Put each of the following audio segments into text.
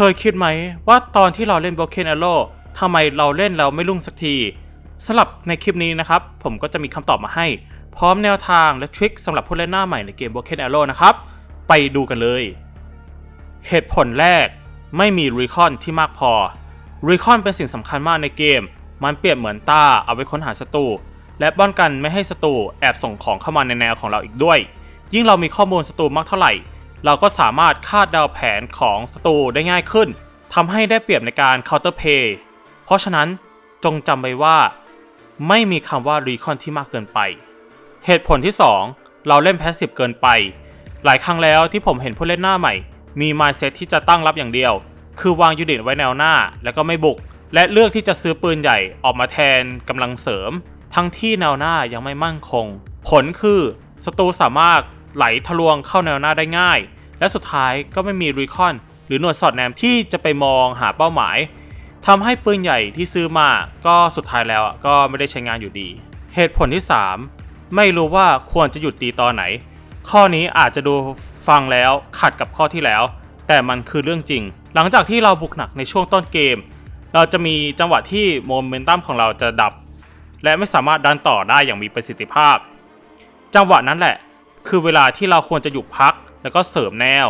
คยคิดไหมว่าตอนที่เราเล่น Broken Arrow ทำไมเราเล่นแล้วไม่รุ่งสักทีสำหรับในคลิปนี้นะครับ ผมก็จะมีคำตอบมาให้ พร้อมแนวทางและทริคสำหรับผู้เล่นหน้าใหม่ในเกม Broken Arrow นะครับ ไปดูกันเลย เหตุผลแรก ไม่มีรีคอนที่มากพอรีคอนเป็นสิ่งสำคัญมากในเกม มันเปรียบเหมือนตาเอาไว้ค้นหาศัตรูและป้องกันไม่ให้ศัตรูแอบส่งของเข้ามาในแนวของเราอีกด้วย ยิ่งเรามีข้อมูลศัตรูมากเท่าไหร่ เราก็สามารถคาดเดาแผนของศัตรูได้ง่ายขึ้นทำให้ได้เปรียบในการ counter play เพราะฉะนั้นจงจำไว้ว่า ไม่มีคำว่ารีคอนที่มากเกินไป เหตุผลที่ 2 เราเล่นแพสซีฟเกินไป หลายครั้งแล้วที่ผมเห็นผู้เล่นหน้าใหม่ มี mindset ที่จะตั้งรับอย่างเดียว คือวางยูนิตไว้แนวหน้าแล้วก็ไม่บุก และเลือกที่จะซื้อปืนใหญ่ออกมาแทนกำลังเสริม ทั้งที่แนวหน้ายังไม่มั่นคง ผลคือศัตรูสามารถ ไหลทะลวงเข้าแนวหน้าได้ง่าย และสุดท้ายก็ไม่มีรีคอน หรือหน่วยสอดแนมที่จะไปมองหาเป้าหมายทำให้ปืนใหญ่ที่ซื้อมาก็สุดท้ายแล้วก็ไม่ได้ใช้งานอยู่ดี เหตุผลที่ 3 ไม่รู้ว่าควรจะหยุดตีตอนไหน ข้อนี้อาจจะดูฟังแล้วขัดกับข้อที่แล้ว แต่มันคือเรื่องจริง หลังจากที่เราบุกหนักในช่วงต้นเกม เราจะมีจังหวะที่โมเมนตัมของเราจะดับ และไม่สามารถดันต่อได้อย่างมีประสิทธิภาพ จังหวะนั้นแหละ คือเวลาที่เราควรจะหยุดพักแล้วก็เสริมแนว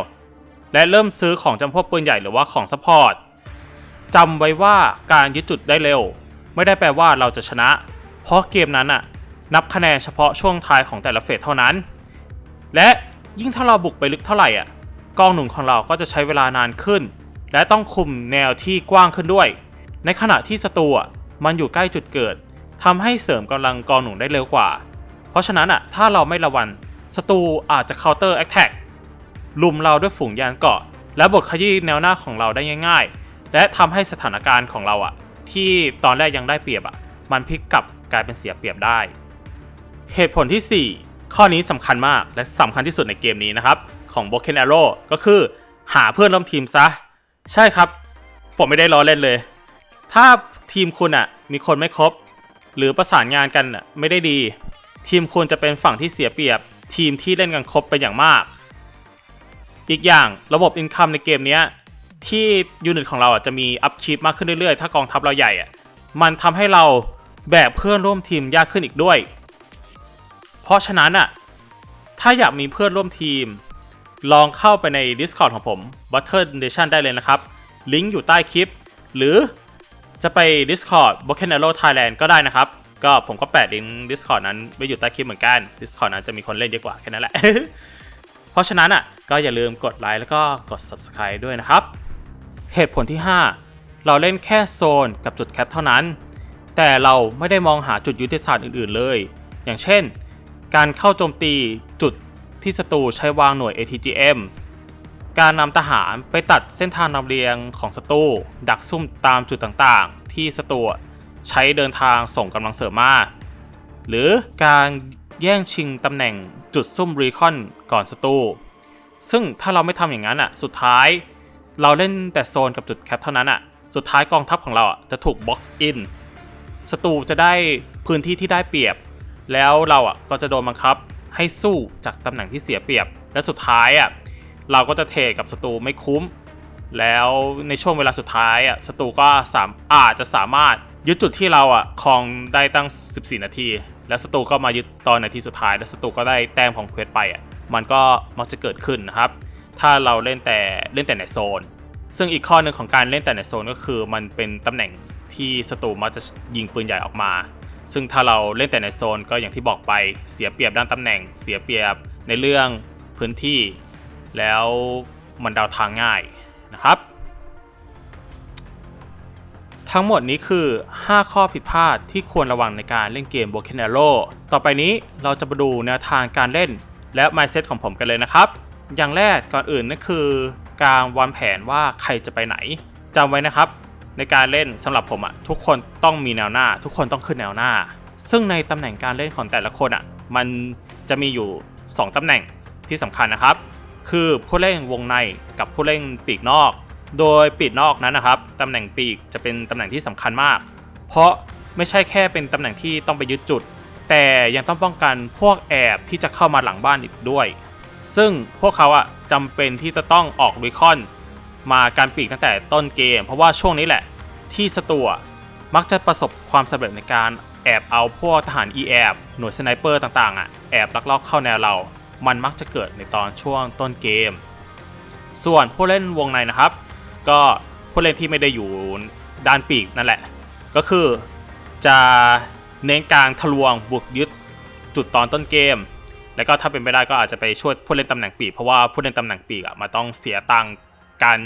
และเริ่มซื้อของจำพวกปืนใหญ่หรือว่าของซัพพอร์ตจำไว้ว่าการยึดจุดได้เร็ว ไม่ได้แปลว่าเราจะชนะ เพราะเกมนั้นน่ะนับคะแนนเฉพาะช่วงท้ายของแต่ละเฟสเท่านั้น และยิ่งถ้าเราบุกไปลึกเท่าไหร่อะกองหนุนของเราก็จะใช้เวลานานขึ้น และต้องคุมแนวที่กว้างขึ้นด้วย ในขณะที่ศัตรูมันอยู่ใกล้จุดเกิดทำให้เสริมกำลังกองหนุนได้เร็วกว่า เพราะฉะนั้นอะถ้าเราไม่ระวัง ศัตรูอาจจะ counter attack ลุมเราด้วยฝูงยานเกาะ และบดขยี้แนวหน้าของเราได้ง่าย ๆ และทำให้สถานการณ์ของเราอะที่ตอนแรกยังได้เปรียบอะมันพลิกกลับกลายเป็นเสียเปรียบได้ เหตุผลที่ 4 ข้อนี้สำคัญมากและสำคัญที่สุดในเกมนี้นะครับ ของ Broken Arrow ก็คือหาเพื่อนร่วมทีมซะ ใช่ครับ ผมไม่ได้ล้อเล่นเลย ถ้าทีมคุณอะมีคนไม่ครบ หรือประสานงานกันอะไม่ได้ดี ทีมคุณจะเป็นฝั่งที่เสียเปรียบ ทีมที่เล่นกันครบเป็นอย่างมาก อีกอย่างระบบอินคัมในเกมนี้ที่ยูนิตของเราอะจะมีอัพคีปมากขึ้นเรื่อยๆ ถ้ากองทัพเราใหญ่อะมันทำให้เราแบกเพื่อนร่วมทีมยากขึ้นอีกด้วย เพราะฉะนั้นอะถ้าอยากมีเพื่อนร่วมทีม ลองเข้าไปใน Discord ของผม Battle Nation ได้เลยนะครับ ลิงก์อยู่ใต้คลิป หรือจะไป Discord b o k e n a r o Thailand ก็ได้นะครับ ก็ผมก็แปะลิงก์ Discord นั้นไว้อยู่ใต้คลิปเหมือนกัน Discord นั้นจะมีคนเล่นเยอะกว่าแค่นั้นแหละ เพราะฉะนั้นอะก็อย่าลืมกดไลค์แล้วก็กด Subscribe ด้วยนะครับ เหตุผลที่ 5 เราเล่นแค่โซนกับจุดแคปเท่านั้น แต่เราไม่ได้มองหาจุดยุทธศาสตร์อื่นๆเลย อย่างเช่น การเข้าโจมตีจุดที่ศัตรูใช้วางหน่วย ATGM การนำทหารไปตัดเส้นทางนำเรียงของศัตรูดักซุ่มตามจุดต่างๆ ที่ศัตรู ใช้เดินทางส่งกำลังเสริมมา หรือการแย่งชิงตำแหน่งจุดซุ่มรีคอนก่อนศัตรูซึ่งถ้าเราไม่ทำอย่างนั้นอะ สุดท้ายเราเล่นแต่โซนกับจุดแคปเท่านั้นอะ สุดท้ายกองทัพของเราอะจะถูกบ็อกซ์อินศัตรูจะได้พื้นที่ที่ได้เปรียบ แล้วเราอะก็จะโดนบังคับให้สู้จากตำแหน่งที่เสียเปรียบ และสุดท้ายอะเราก็จะเทกับศัตรูไม่คุ้ม แล้วในช่วงเวลาสุดท้ายอะศัตรูก็สามอาจจะสามารถ ยึดจุดที่เราอะครองได้ตั้ง 14 นาที แล้วศัตรูก็มายึดตอนนาทีสุดท้าย แล้วศัตรูก็ได้แต้มของเควสไปอะมันก็มักจะเกิดขึ้นนะครับ ถ้าเราเล่นแต่เล่นแต่ในโซน ซึ่งอีกข้อหนึ่งของการเล่นแต่ในโซนก็คือ มันเป็นตำแหน่งที่ศัตรูมักจะยิงปืนใหญ่ออกมา ซึ่งถ้าเราเล่นแต่ในโซนก็อย่างที่บอกไปเสียเปรียบด้านตำแหน่ง เสียเปรียบในเรื่องพื้นที่ แล้วมันเดาทางง่ายนะครับ ทั้งหมดนี้คือ 5 ข้อผิดพลาดที่ควรระวังในการเล่นเกม Broken Arrow ต่อไปนี้เราจะมาดูแนวทางการเล่น และ mindset ของผมกันเลยนะครับ อย่างแรกก่อนอื่นนั่นคือ การวางแผนว่าใครจะไปไหนจำไว้นะครับ ในการเล่นสำหรับผมอะทุกคนต้องมีแนวหน้า ทุกคนต้องขึ้นแนวหน้า ซึ่งในตำแหน่งการเล่นของแต่ละคนอะมันจะมีอยู่ 2ตำแหน่งที่สำคัญนะครับ คือผู้เล่นวงในกับผู้เล่นปีกนอก โดยปีกนอกนั้นนะครับตำแหน่งปีกจะเป็นตำแหน่งที่สำคัญมาก เพราะไม่ใช่แค่เป็นตำแหน่งที่ต้องไปยึดจุด แต่ยังต้องป้องกันพวกแอบที่จะเข้ามาหลังบ้านอีกด้วย ซึ่งพวกเขาอะจำเป็นที่จะต้องออกรีคอน มาการปีกตั้งแต่ต้นเกม เพราะว่าช่วงนี้แหละที่สตูอะมักจะประสบความสำเร็จในการแอบเอาพวกทหาร e แอบหน่วยสไนเปอร์ต่างๆอะแอบลักลอบเข้าแนวเรา มันมักจะเกิดในตอนช่วงต้นเกม ส่วนผู้เล่นวงในนะครับ ก็ผู้เล่นที่ไม่ได้อยู่ด้านปีกนั่นแหละ ก็คือจะเน้นการทะลวงบุกยึดจุดตอนต้นเกม แล้วก็ถ้าเป็นไปได้ก็อาจจะไปช่วยผู้เล่นตำแหน่งปีกเพราะว่าผู้เล่นตำแหน่งปีกอะมันต้องเสียตังค์การ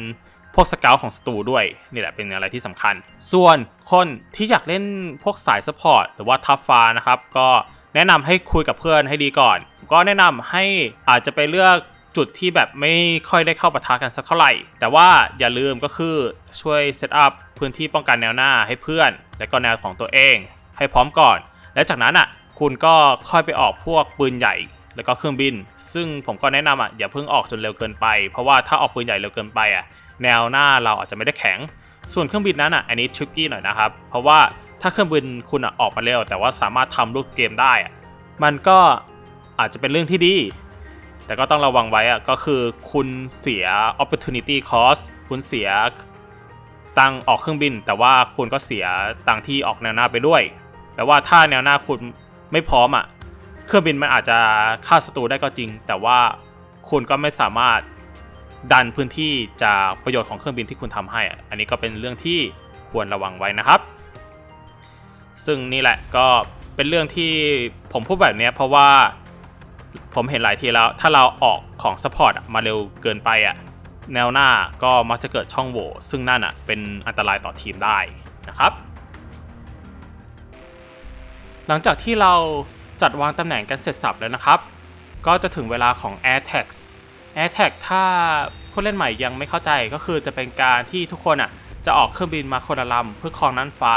พวกสเกลของศัตรูด้วยนี่แหละเป็นอะไรที่สำคัญ ส่วนคนที่อยากเล่นพวกสายสปอร์ตหรือว่าทัฟฟ้านะครับ ก็แนะนำให้คุยกับเพื่อนให้ดีก่อน ก็แนะนำให้อาจจะไปเลือก จุดที่แบบไม่ค่อยได้เข้าปะทะกันสักเท่าไหร่ แต่ว่าอย่าลืมก็คือช่วยเซตอัพพื้นที่ป้องกันแนวหน้าให้เพื่อน และก็แนวของตัวเอง ให้พร้อมก่อน และจากนั้นอะคุณก็ค่อยไปออกพวกปืนใหญ่แล้วก็เครื่องบิน ซึ่งผมก็แนะนำอะอย่าเพิ่งออกจนเร็วเกินไป เพราะว่าถ้าออกปืนใหญ่เร็วเกินไปอะแนวหน้าเราอาจจะไม่ได้แข็ง ส่วนเครื่องบินนั้นอะอันนี้ทริกกี้หน่อยนะครับ เพราะว่าถ้าเครื่องบินคุณอะออกมาเร็ว แต่ว่าสามารถทำลูกเกมได้อะมันก็อาจจะเป็นเรื่องที่ดี แต่ก็ต้องระวังไว้อะก็คือคุณเสีย opportunity cost คุณเสียตังออกเครื่องบิน แต่ว่าคุณก็เสียตังที่ออกแนวหน้าไปด้วยแปลว่าถ้าแนวหน้าคุณไม่พร้อมอะ เครื่องบินมันอาจจะฆ่าศัตรูได้ก็จริง แต่ว่าคุณก็ไม่สามารถดันพื้นที่จากประโยชน์ของเครื่องบินที่คุณทำให้อะอันนี้ก็เป็นเรื่องที่ควรระวังไว้นะครับ ซึ่งนี่แหละก็เป็นเรื่องที่ผมพูดแบบเนี้ยเพราะว่า ผมเห็นหลายทีแล้ว ถ้าเราออกของซัพพอร์ตมาเร็วเกินไปอะแนวหน้าก็มักจะเกิดช่องโหว่ซึ่งนั่นอะเป็นอันตรายต่อทีมได้นะครับ หลังจากที่เราจัดวางตำแหน่งกันเสร็จสับแล้วนะครับ ก็จะถึงเวลาของ Air Tax Air Tax ถ้าผู้เล่นใหม่ยังไม่เข้าใจก็คือจะเป็นการที่ทุกคนอะจะออกเครื่องบินมาคนละลำเพื่อครองน่านฟ้า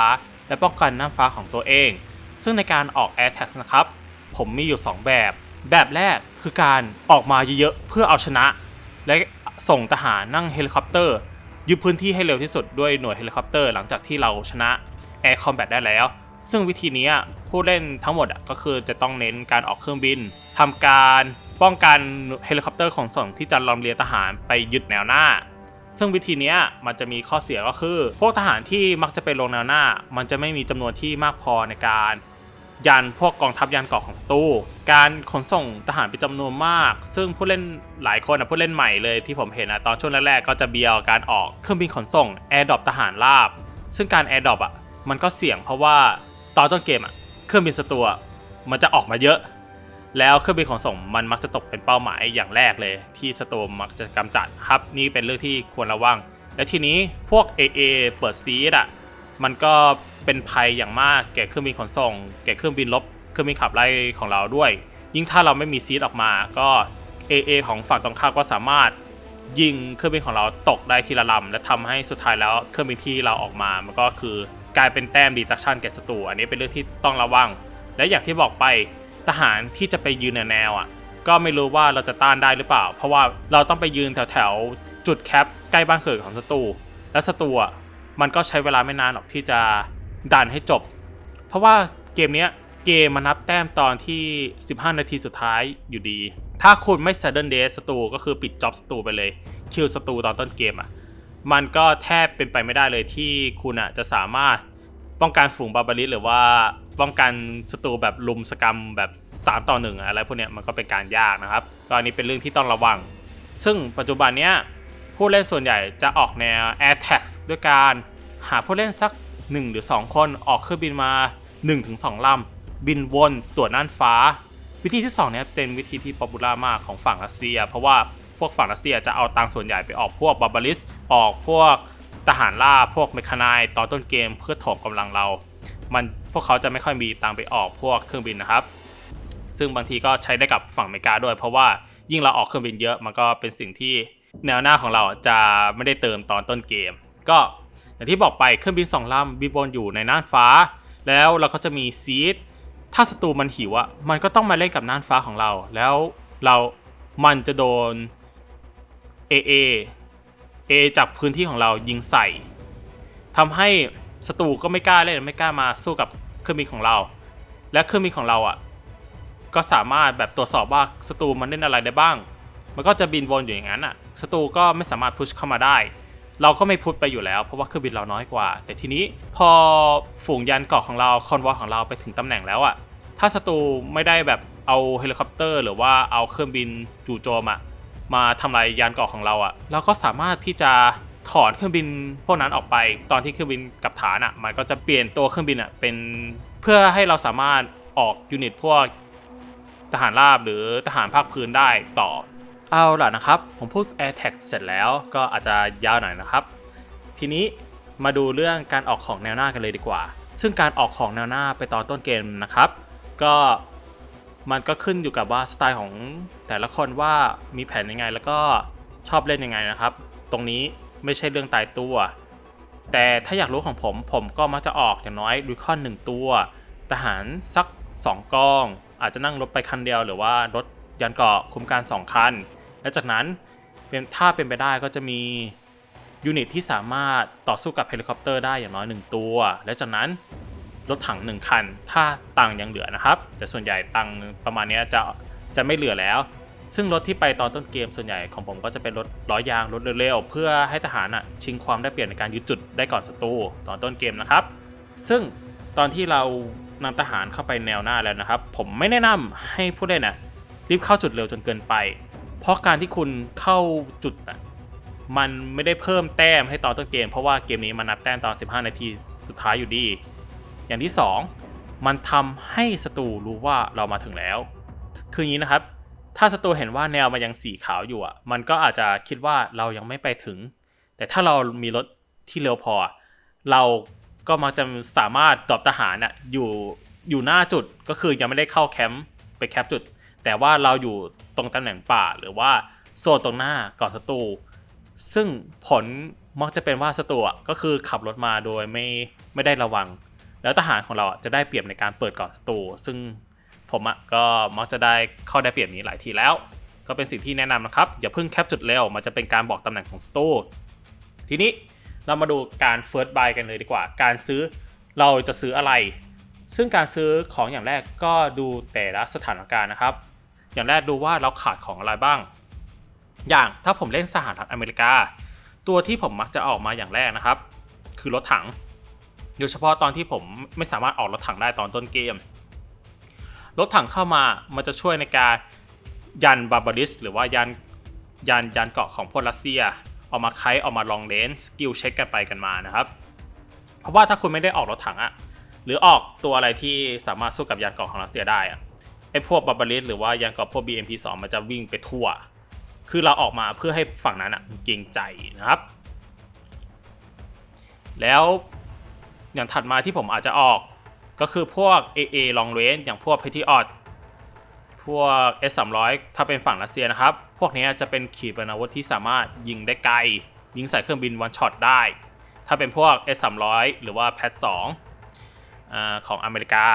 และป้องกันน่านฟ้าของตัวเอง ซึ่งในการออก Air Tax นะครับ ผมมีอยู่ 2 แบบ แบบแรกคือการออกมาเยอะๆเพื่อเอาชนะ และส่งทหารนั่งเฮลิคอปเตอร์ยึดพื้นที่ให้เร็วที่สุดด้วยหน่วยเฮลิคอปเตอร์หลังจากที่เราชนะ Air Combat ได้แล้ว ซึ่งวิธีนี้ผู้เล่นทั้งหมดก็คือจะต้องเน้นการออกเครื่องบินทำการป้องกันเฮลิคอปเตอร์ของส่งที่จะลำเลียงทหารไปยึดแนวหน้า ซึ่งวิธีนี้มันจะมีข้อเสียก็คือ พวกทหารที่มักจะไปลงแนวหน้า มันจะไม่มีจำนวนที่มากพอในการ ยันพวกกองทัพยานเกราะของศัตรูการขนส่งทหารเป็นจำนวนมาก ซึ่งผู้เล่นหลายคนอะผู้เล่นใหม่เลยที่ผมเห็นอะตอนช่วงแรกๆก็จะเบียวการออกเครื่องบินขนส่งแอร์ดรอปทหารราบ ซึ่งการแอร์ดรอปอะมันก็เสี่ยงเพราะว่าตอนต้นเกมอะเครื่องบินศัตรูมันจะออกมาเยอะ แล้วเครื่องบินขนส่งมันมักจะตกเป็นเป้าหมายอย่างแรกเลย ที่สโตมมักจะกำจัดครับนี่เป็นเรื่องที่ควรระวัง และทีนี้พวก AA เปิดซีดอะมันก็ เป็นภัยอย่างมากแก่เครื่องบินขนส่ง แก่เครื่องบินลบเครื่องบินขับไล่ของเราด้วย ยิ่งถ้าเราไม่มีซีดออกมาก็ AA ของฝั่งตรงข้ามก็สามารถยิงเครื่องบินของเราตกได้ทีละลำและทำให้สุดท้ายแล้วเครื่องบินที่เราออกมามันก็คือกลายเป็นแต้มดีตักชันแก่ศัตรูอันนี้เป็นเรื่องที่ต้องระวัง และอย่างที่บอกไปทหารที่จะไปยืนในแนวอะก็ไม่รู้ว่าเราจะต้านได้หรือเปล่า เพราะว่าเราต้องไปยืนแถวๆจุดแคปใกล้บ้านเกิดของศัตรูและศัตรูอะมันก็ใช้เวลาไม่นานหรอกที่จะ ดันให้จบ เพราะว่าเกมเนี้ยเกมมันนับแต้มตอนที่ 15 นาทีสุดท้ายอยู่ดี ถ้าคุณไม่ sudden death ศัตรูก็คือปิดจ็อบศัตรูไปเลย คิวศัตรูตอนต้นเกมอะ มันก็แทบเป็นไปไม่ได้เลยที่คุณอะจะสามารถป้องกันฝูงบาบาริสหรือว่าป้องกันศัตรูแบบลุมสกรรมแบบ 3 ต่อ 1 อะไรพวกเนี้ยมันก็เป็นการยากนะครับก็อันนี้เป็นเรื่องที่ต้องระวัง ซึ่งปัจจุบันเนี้ยผู้เล่นส่วนใหญ่จะออกแนว Air Tax ด้วยการหาผู้เล่นสัก 1 หรือ 2 คนออกเครื่องบินมา 1-2ลำบินวนตรวจน่านฟ้า วิธีที่2เนี่ยเป็นวิธีที่ป๊อปปูล่ามากของฝั่งรัสเซีย เพราะว่าพวกฝั่งรัสเซียจะเอาตังส่วนใหญ่ไปออกพวกบาบาริส ออกพวกทหารล่าพวกเมคานายตอนต้นเกมเพื่อถมกำลังเรา มันพวกเขาจะไม่ค่อยมีตังไปออกพวกเครื่องบินนะครับ ซึ่งบางทีก็ใช้ได้กับฝั่งอเมริกาด้วย เพราะว่ายิ่งเราออกเครื่องบินเยอะมันก็เป็นสิ่งที่แนวหน้าของเราจะไม่ได้เติมตอนต้นเกม ก็ อย่างที่บอกไปเครื่องบินสองลำบินบนอยู่ในน่านฟ้า แล้วเราก็จะมีซีดถ้าศัตรูมันหิวอะมันก็ต้องมาเล่นกับน่านฟ้าของเรา แล้วเรา มันจะโดน AA A จากพื้นที่ของเรายิงใส่ทำให้ศัตรูก็ไม่กล้าเล่นไม่กล้ามาสู้กับเครื่องบินของเรา และเครื่องบินของเราอะก็สามารถแบบตรวจสอบว่าศัตรูมันเล่นอะไรได้บ้าง มันก็จะบินวนอยู่อย่างนั้นอะศัตรูก็ไม่สามารถพุชเข้ามาได้ เราก็ไม่พุทไปอยู่แล้ว เพราะว่าเครื่องบินเราน้อยกว่า แต่ทีนี้พอฝูงยานเกราะของเราคอนวอยของเราไปถึงตำแหน่งแล้วอะถ้าศัตรูไม่ได้แบบเอาเฮลิคอปเตอร์ หรือว่าเอาเครื่องบินจู่โจมอะมาทำลายยานเกราะของเราอะเราก็สามารถที่จะถอนเครื่องบินพวกนั้นออกไปตอนที่เครื่องบินกับฐานอะมันก็จะเปลี่ยนตัวเครื่องบินอะเป็นเพื่อให้เราสามารถออกยูนิตพวกทหารราบหรือทหารภาคพื้นได้ต่อ เอาล่ะนะครับ ผมพูด Air Tag เสร็จแล้วก็อาจจะยาวหน่อยนะครับ ทีนี้มาดูเรื่องการออกของแนวหน้ากันเลยดีกว่า ซึ่งการออกของแนวหน้าไปตอนต้นเกมนะครับ ก็มันก็ขึ้นอยู่กับว่าสไตล์ของแต่ละคนว่ามีแผนยังไงแล้วก็ชอบเล่นยังไงนะครับ ตรงนี้ไม่ใช่เรื่องตายตัว แต่ถ้าอยากรู้ของผม ผมก็มักจะออกอย่างน้อยดูคอนหนึ่งตัวทหารสัก 2กอง อาจจะนั่งรถไปคันเดียวหรือว่ารถยันเกาะคุ้มกัน2คัน และจากนั้นเป็นถ้าเป็นไปได้ก็จะมียูนิตที่สามารถต่อสู้กับเฮลิคอปเตอร์ได้อย่างน้อย 1 ตัว และจากนั้นรถถัง 1 คัน ถ้าตังยังเหลือนะครับ แต่ส่วนใหญ่ตังประมาณนี้จะจะไม่เหลือแล้ว ซึ่งรถที่ไปตอนต้นเกมส่วนใหญ่ของผมก็จะเป็นรถล้อยางรถเร็วๆเพื่อให้ทหารอะชิงความได้เปรียบในการยึดจุดได้ก่อนศัตรูตอนต้นเกมนะครับ ซึ่งตอนที่เรานำทหารเข้าไปแนวหน้าแล้วนะครับ ผมไม่แนะนำให้ผู้เล่นนะรีบเข้าจุดเร็วจนเกินไป เพราะการที่คุณเข้าจุดน่ะมันไม่ได้เพิ่มแต้มให้ตอนต้นเกม เพราะว่าเกมนี้มันนับแต้มตอน 15 นาทีสุดท้ายอยู่ดี อย่างที่ 2 มันทำให้ศัตรูรู้ว่าเรามาถึงแล้ว คืออย่างนี้นะครับ ถ้าศัตรูเห็นว่าแนวมันยังสีขาวอยู่อะ มันก็อาจจะคิดว่าเรายังไม่ไปถึง แต่ถ้าเรามีรถที่เร็วพอ เราก็มักจะสามารถดรอปทหารน่ะอยู่อยู่หน้าจุดก็คือยังไม่ได้เข้าแคมป์ไปแคปจุด แต่ว่าเราอยู่ตรงตำแหน่งป่าหรือว่าโซนตรงหน้าก่อนศัตรูซึ่งผลมักจะเป็นว่าศัตรูก็คือขับรถมาโดยไม่ไม่ได้ระวัง แล้วทหารของเราจะได้เปรียบในการเปิดก่อนศัตรูซึ่งผมอะก็มักจะได้เข้าได้เปรียบนี้หลายทีแล้ว ก็เป็นสิ่งที่แนะนำนะครับ อย่าเพิ่งแคปจุดเร็วมันจะเป็นการบอกตำแหน่งของศัตรูทีนี้เรามาดูการ first buy กันเลยดีกว่า การซื้อเราจะซื้ออะไร ซึ่งการซื้อของอย่างแรกก็ดูแต่ละสถานการณ์นะครับ อย่างแรกดูว่าเราขาดของอะไรบ้าง อย่างถ้าผมเล่นสหรัฐอเมริกา ตัวที่ผมมักจะออกมาอย่างแรกนะครับ คือรถถังโดยเฉพาะตอนที่ผมไม่สามารถออกรถถังได้ตอนต้นเกม รถถังเข้ามามันจะช่วยในการยันบาบาริสหรือว่ายันยันยันเกาะของพวกรัสเซียออกมาไคออกมาลองเลนสกิลเช็คกันไปกันมานะครับ เพราะว่าถ้าคุณไม่ได้ออกรถถังอะหรือออกตัวอะไรที่สามารถสู้กับยานเกาะของรัสเซียได้อะ อพวกบาบาริสหรือว่ายานเกาะพวก BMP2 มันจะวิ่งไปทั่ว คือเราออกมาเพื่อให้ฝั่งนั้นอะเกรงใจนะครับ แล้วอย่างถัดมาที่ผมอาจจะออกก็คือพวก AA long range อย่างพวก Patriot พวก S300 ถ้าเป็นฝั่งรัสเซียนะครับ พวกนี้จะเป็นขีปนาวุธที่สามารถยิงได้ไกล ยิงใส่เครื่องบินวันช็อตได้ ถ้าเป็นพวก S300 หรือว่า PAD 2อของอเมริกา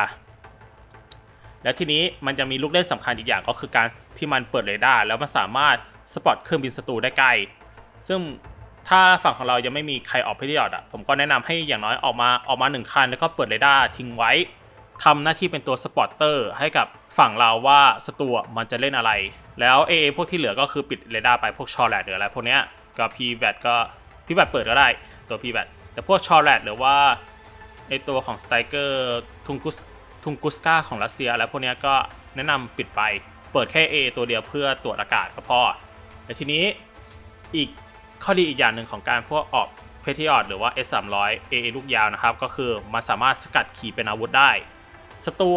และทีนี้มันจะมีลูกเล่นสำคัญอีกอย่างก็คือการที่มันเปิดเรดาร์แล้วมันสามารถสปอตเครื่องบินศัตรูได้ไกล ซึ่งถ้าฝั่งของเรายังไม่มีใครออกพิธีออดอะผมก็แนะนำให้อย่างน้อยออกมาออกมาหนึ่งคัน แล้วก็เปิดเรดาร์ทิ้งไว้ทำหน้าที่เป็นตัวสปอตเตอร์ให้กับฝั่งเราว่าศัตรูมันจะเล่นอะไร แล้ว AA พวกที่เหลือก็คือปิดเรดาร์ไปพวกชอแลดหรืออะไรพวกเนี้ยก็พีแบตก็พีแบตเปิดก็ได้ตัวพีแบตแต่พวกชอแลดหรือว่าไอตัวของสไตเกอร์ทุงกุส ทุงกุสกาของรัสเซียอะไรพวกนี้ก็แนะนำปิดไป เปิดแค่ A ตัวเดียวเพื่อตรวจอากาศก็พอแต่ทีนี้อีกข้อดีอีกอย่างหนึ่งของการพวกออกเพทิออดหรือว่า S300 AA ลูกยาวนะครับ ก็คือมันสามารถสกัดขี่เป็นอาวุธได้ศัตรู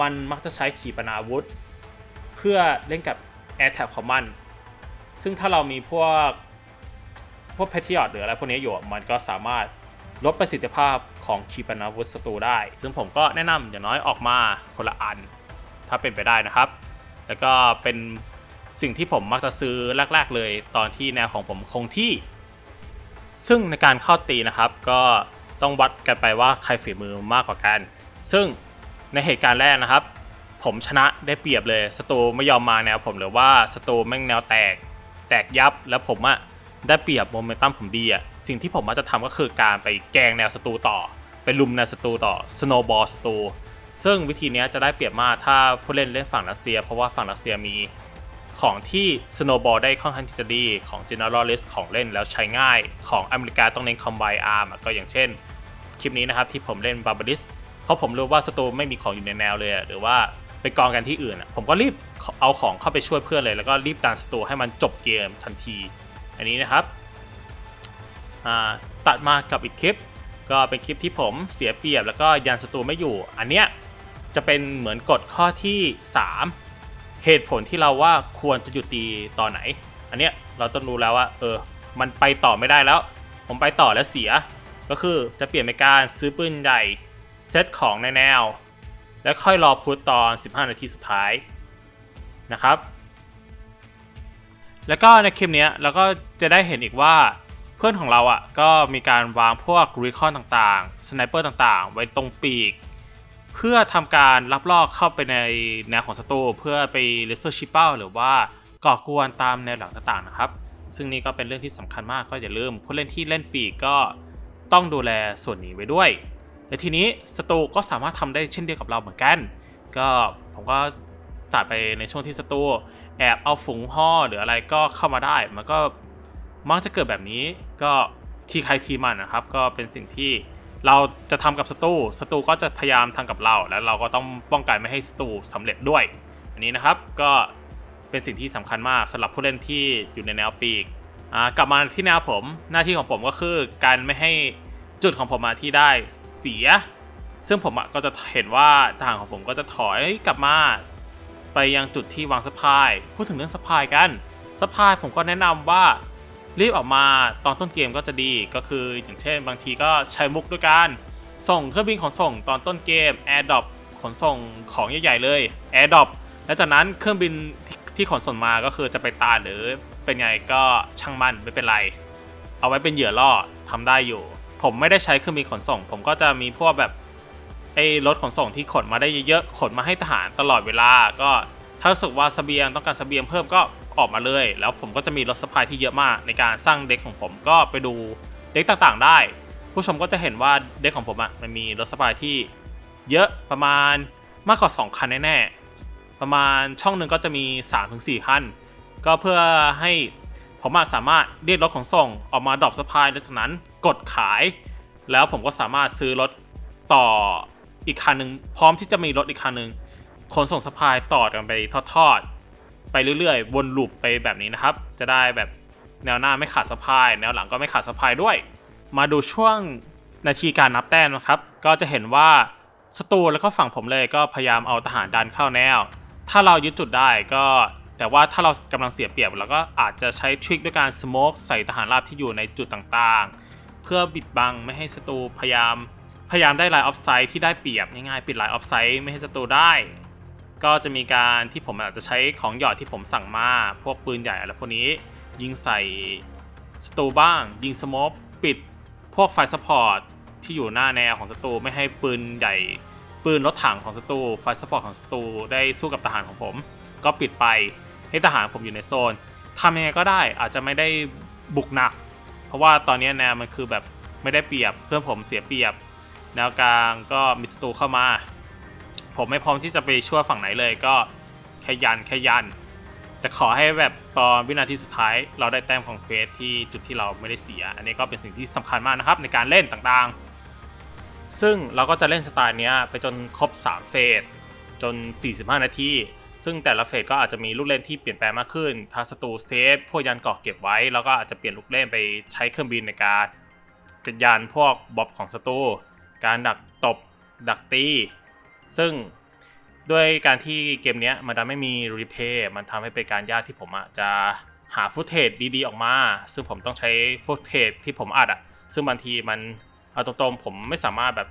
มันมักจะใช้ขี่เป็นอาวุธ เพื่อเล่นกับ Air Tab ของมัน ซึ่งถ้าเรามีพวกพวกเพทิออดหรืออะไรพวกนี้อยู่มันก็สามารถ ลดประสิทธิภาพของขีปนาวุธศัตรูได้ ซึ่งผมก็แนะนำอย่างน้อยออกมาคนละอัน ถ้าเป็นไปได้นะครับ แล้วก็เป็นสิ่งที่ผมมักจะซื้อแรก ๆ เลยตอนที่แนวของผมคงที่ ซึ่งในการเข้าตีนะครับ ก็ต้องวัดกันไปว่าใครฝีมือมากกว่ากัน ซึ่งในเหตุการณ์แรกนะครับ ผมชนะได้เปรียบเลยศัตรูไม่ยอมมาแนวผมหรือว่าศัตรูแม่งแนวแตก แตกยับแล้วผมอะ ได้เปรียบโมเมนตัมผมดีอะสิ่งที่ผมมักจะทำก็คือการไปแกงแนวศัตรูต่อ ไปลุมแนวศัตรูต่อสโนบอลศัตรูซึ่งวิธีนี้จะได้เปรียบมากถ้าผู้เล่นเล่นฝั่งรัสเซีย เพราะว่าฝั่งรัสเซียมีของที่ Snowball ได้ค่อนข้างที่จะดีของ Generalist ของเล่นแล้วใช้ง่ายของอเมริกาต้องเน้น Combine Arm อะก็อย่างเช่น คลิปนี้นะครับที่ผมเล่น Barbaris เพราะผมรู้ว่าศัตรูไม่มีของอยู่ในแนวเลย หรือว่าไปกองกันที่อื่น ผมก็รีบเอาของเข้าไปช่วยเพื่อนเลย แล้วก็รีบตามศัตรูให้มันจบเกมทันที อันนี้นะครับตัดมากับอีกคลิป ก็เป็นคลิปที่ผมเสียเปรียบแล้วก็ยันศัตรูไม่อยู่ อันเนี้ยจะเป็นเหมือนกฎข้อที่ 3 เหตุผลที่เราว่าควรจะหยุดตีตอนไหน อันเนี้ยเราต้องรู้แล้วว่าเออมันไปต่อไม่ได้แล้ว ผมไปต่อแล้วเสีย ก็คือจะเปลี่ยนเป็นการซื้อปืนใหญ่เซตของในแนว แล้วค่อยรอพุทตอน 15 นาทีสุดท้ายนะครับ แล้วก็ในคลิปนี้เราก็จะได้เห็นอีกว่าเพื่อนของเราอะก็มีการวางพวกรีคอนต่างๆสไนเปอร์ต่างๆ ไว้ตรงปีก เพื่อทำการลับลอบเข้าไปในแนวของศัตรูเพื่อไปเลเซอร์ชิปเปิลหรือว่าก่อกวนตามแนวหลังต่างๆนะครับ ซึ่งนี่ก็เป็นเรื่องที่สำคัญมากก็อย่าลืมผู้เล่นที่เล่นปีกก็ต้องดูแลส่วนนี้ไว้ด้วยและทีนี้ศัตรูก็สามารถทำได้เช่นเดียวกับเราเหมือนกัน ก็ผมก็ตัดไปในช่วงที่ศัตรู แอบเอาฝูงห่อหรืออะไรก็เข้ามาได้ มันก็มักจะเกิดแบบนี้ก็ทีใครทีมันนะครับ ก็เป็นสิ่งที่เราจะทำกับศัตรูศัตรูก็จะพยายามทำกับเรา แล้วเราก็ต้องป้องกันไม่ให้ศัตรูสำเร็จด้วย อันนี้นะครับก็เป็นสิ่งที่สำคัญมากสำหรับผู้เล่นที่อยู่ในแนวปีกอ่ากลับมาที่แนวผมหน้าที่ของผมก็คือการไม่ให้จุดของผมมาที่ได้เสีย ซึ่งผมอะก็จะเห็นว่าทารของผมก็จะถอยกลับมา ไปยังจุดที่วางสปาย พูดถึงเรื่องสปายกันสปายผมก็แนะนำว่ารีบออกมาตอนต้นเกมก็จะดีก็คืออย่างเช่น บางทีก็ใช้มุกด้วยการส่งเครื่องบินขนส่งตอนต้นเกม Air d r o p ขนส่งของใหญ่ๆเลย Air d r o p แล้วจากนั้นเครื่องบินที่ขนส่งมาก็คือจะไปตาหรือเป็นไงก็ช่างมันไม่เป็นไร เอาไว้เป็นเหยื่อล่อทำได้อยู่ ผมไม่ได้ใช้เครื่องบินขนส่ง ผมก็จะมีพวกแบบ ไอ้รถขนส่งที่ขนมาได้เยอะๆขนมาให้ทหารตลอดเวลา ก็ถ้ารู้สึกว่าสเสบียงต้องการสเสบียงเพิ่มก็ออกมาเลย แล้วผมก็จะมีรถสปายที่เยอะมากในการสร้างเด็กของผมก็ไปดูเด็กต่างๆ ได้ ผู้ชมก็จะเห็นว่าเด็กของผมอะ่ะมันมีรถสปายที่เยอะประมาณมากกว่า 2 คันแน่ๆประมาณช่องหนึ่งก็จะมี 3-4 คัน ก็เพื่อให้ผมอะสามารถเรียกรถขนส่งออกมาดรอปสปายแล้วจากนั้นกดขาย แล้วผมก็สามารถซื้อรถต่อ อีกคันหนึ่งพร้อมที่จะมีรถอีกคันหนึ่งขนส่งสปายต่อกันไปทอดๆไปเรื่อยๆ วนลูปไปแบบนี้นะครับ จะได้แบบแนวหน้าไม่ขาดสปาย แนวหลังก็ไม่ขาดสปายด้วย มาดูช่วงนาทีการนับแต้มนะครับ ก็จะเห็นว่าศัตรูแล้วก็ฝั่งผมเลยก็พยายามเอาทหารดันเข้าแนว ถ้าเรายึดจุดได้ก็ แต่ว่าถ้าเรากำลังเสียเปรียบเราก็อาจจะใช้ทริคด้วยการสโมกใส่ทหารราบที่อยู่ในจุดต่างๆ เพื่อบิดบังไม่ให้ศัตรูพยายาม พยายามได้ไลน์ออฟไซด์ที่ได้เปรียบง่ายๆปิดไลน์ออฟไซด์ไม่ให้ศัตรูได้ ก็จะมีการที่ผมอาจจะใช้ของหยอดที่ผมสั่งมาพวกปืนใหญ่อะไรพวกนี้ ยิงใส่ศัตรูบ้าง ยิงสโมกปิดพวกไฟสปอร์ตที่อยู่หน้าแนวของศัตรูไม่ให้ปืนใหญ่ ปืนรถถังของศัตรูไฟสปอร์ตของศัตรูได้สู้กับทหารของผม ก็ปิดไปให้ทหารผมอยู่ในโซนทำยังไงก็ได้อาจจะไม่ได้บุกหนัก เพราะว่าตอนนี้แนวมันคือแบบไม่ได้เปรียบเพื่อนผมเสียเปรียบ แนวกลางก็มีศัตรูเข้ามา ผมไม่พร้อมที่จะไปช่วยฝั่งไหนเลยก็แค่ยันแค่ยัน แต่ขอให้แบบตอนวินาทีสุดท้าย เราได้แต้มของเควสที่จุดที่เราไม่ได้เสีย อันนี้ก็เป็นสิ่งที่สำคัญมากนะครับในการเล่นต่างๆ ซึ่งเราก็จะเล่นสไตล์เนี้ยไปจนครบ 3 เฟสจน 45 นาทีซึ่งแต่ละเฟสก็อาจจะมีลูกเล่นที่เปลี่ยนแปลงมากขึ้นถ้าศัตรูเซฟพวกยันเกาะเก็บไว้ แล้วก็อาจจะเปลี่ยนลูกเล่นไปใช้เครื่องบินในการจัดยานพวกบ๊อบของศัตรู การดักตบ ดักตี ซึ่งด้วยการที่เกมนี้มันทำไม่มีรีเพย์มันทำให้เป็นการยากที่ผมอะจะหาฟุตเทจดีๆออกมา ซึ่งผมต้องใช้ฟุตเทจที่ผมอัดอะซึ่งบางทีมันเอาตรงๆผมไม่สามารถแบบ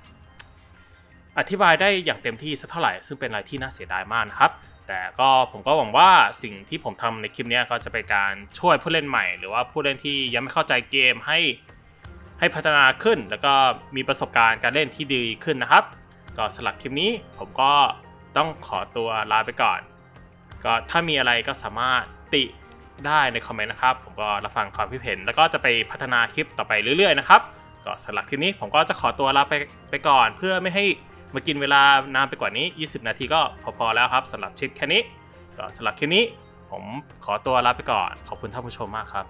อธิบายได้อย่างเต็มที่สักเท่าไหร่ ซึ่งเป็นอะไรที่น่าเสียดายมากนะครับ แต่ก็ผมก็หวังว่าสิ่งที่ผมทำในคลิปนี้ก็จะเป็นการช่วยผู้เล่นใหม่ หรือว่าผู้เล่นที่ยังไม่เข้าใจเกมให้ ให้พัฒนาขึ้น แล้วก็มีประสบการณ์การเล่นที่ดีขึ้นนะครับ ก็สำหรับคลิปนี้ผมก็ต้องขอตัวลาไปก่อน ก็ถ้ามีอะไรก็สามารถติได้ในคอมเมนต์นะครับ ผมก็รับฟังความคิดเห็น แล้วก็จะไปพัฒนาคลิปต่อไปเรื่อยๆนะครับก็สำหรับคลิปนี้ผมก็จะขอตัวลาไปไปก่อน เพื่อไม่ให้มากินเวลานานไปกว่านี้ 20 นาทีก็พอๆแล้วครับสำหรับชิปแค่นี้ก็สำหรับคลิปนี้ ผมผมขอตัวลาไปก่อน ขอบคุณท่านผู้ชมมากครับ